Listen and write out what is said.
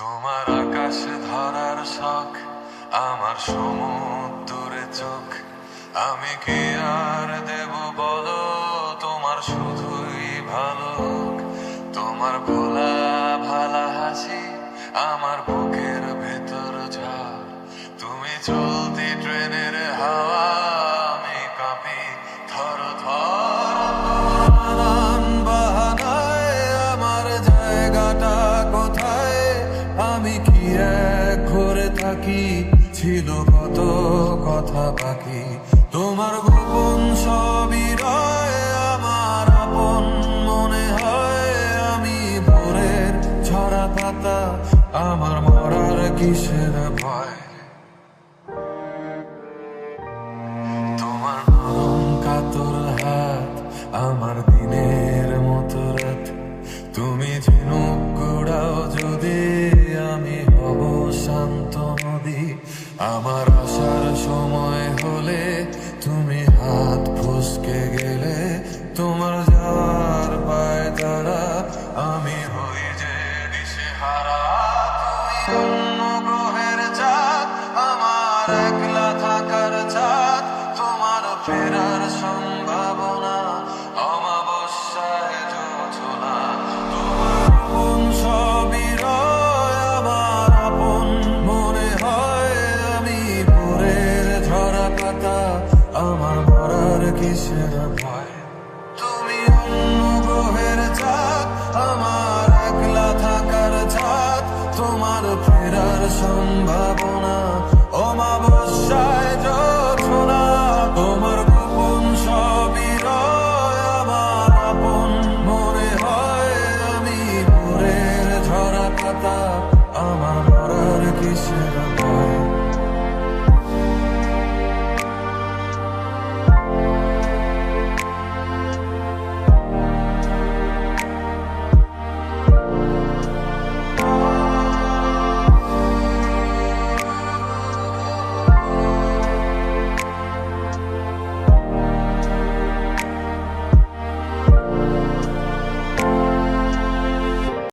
তোমার আকাশ ধরার শখ, আমার সমুদ্রে চোখ। আমি কি আর দেব বলো, তোমার শুধুই ভালো তোমার ভোলা ভালা হাসি আমার থাকি ছিল কত কথা বাকি? তোমার গোপন সবই আমার আপন মনে হয় আমি ভোরের ছড়া পাতা, আমার মরার কিসের ভয়? আমার দিনের আমার আসার সময় হলে তুমি হাত ফুসকে গেলে তোমার যাওয়ার পায় তারা আমি হই যে দিশে হারা তুমি কিসের ভয়? তুমি অন্য গ্রহের চাঁদ আমার একলা থাকার চাঁদ তোমার ফেরার সম্ভাবনা। অমাবস্যায় যোজনা তোমার গোপন সবই আমার আপন মনে হয় আমি ভোরের ঝরা পাতা, আমার মরার কিসের